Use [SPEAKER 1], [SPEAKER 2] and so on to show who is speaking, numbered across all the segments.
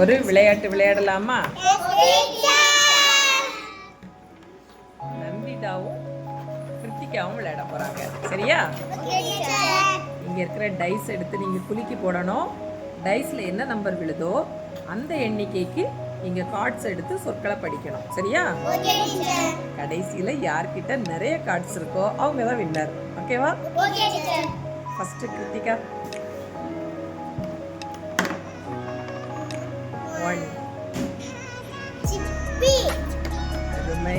[SPEAKER 1] ஒரு விளையாட்டு விளையாடலாமா? நந்திதாவும் கிருத்திகாவும் விளையாட போறாங்க. சரியா? இங்க இருக்கிற டைஸ் எடுத்து நீங்க குலுக்கி போடணும். டைஸ்ல என்ன நம்பர் விழுதோ அந்த எண்ணிக்கைக்கு நீங்க கார்ட்ஸ் எடுத்து சொற்களை படிக்கணும். சரியா? கடைசியில யார்கிட்ட நிறைய கார்ட்ஸ் இருக்கோ அவங்க தான் வின்னர் ஓகேவா ஃபர்ஸ்ட் கிருத்திகா. ஒன் அருமை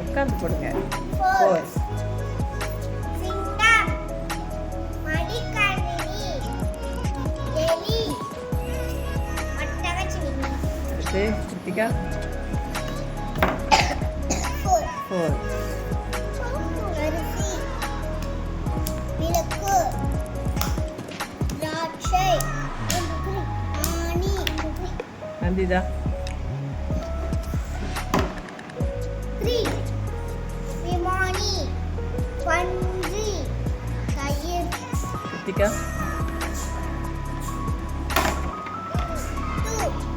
[SPEAKER 1] உட்காந்து போடுங்க ஃபோர் கிருத்திகா ஃபோர் நந்திதா
[SPEAKER 2] விமானி
[SPEAKER 1] கிருத்திகா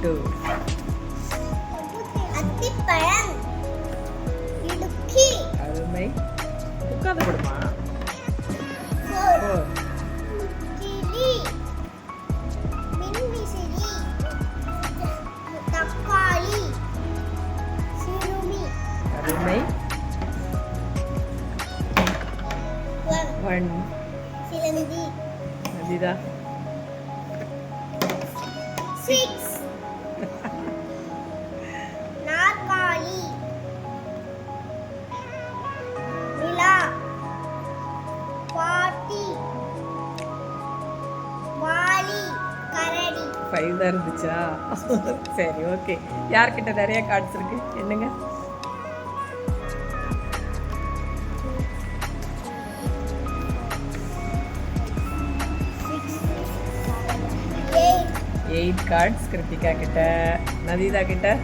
[SPEAKER 2] டூ
[SPEAKER 1] டூ
[SPEAKER 2] அத்திப்பழம் இடுக்கி
[SPEAKER 1] அருமை உட்காந்து போடுமா அருமை
[SPEAKER 2] ஒன்
[SPEAKER 1] ஒன்
[SPEAKER 2] சிலந்தி
[SPEAKER 1] நந்திதா.
[SPEAKER 2] சிக்ஸ் நாற்காலி. நிலா. பாட்டி. வாலி கரடி.
[SPEAKER 1] ஃபைவ் தான் இருந்துச்சா? சரி ஓகே யார்கிட்ட நிறைய கார்ட்ஸ் இருக்கு? என்னங்க?
[SPEAKER 2] எயிட்
[SPEAKER 1] கார்ட்ஸ் கிருத்திகா கிட்ட நதிதா கிட்ட.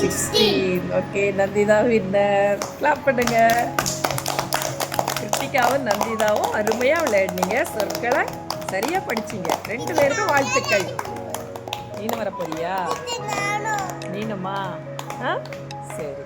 [SPEAKER 1] Sixteen okay Nandita winner clap பண்ணுங்க. கிருத்திகாவும் நந்திதாவும் அருமையாக விளையாடினீங்க. சொற்களை சரியாக படிச்சீங்க. ரெண்டு பேருக்கும் வாழ்த்துக்கள்.
[SPEAKER 2] நானும்
[SPEAKER 1] நீனுமா? ஆ? சரி.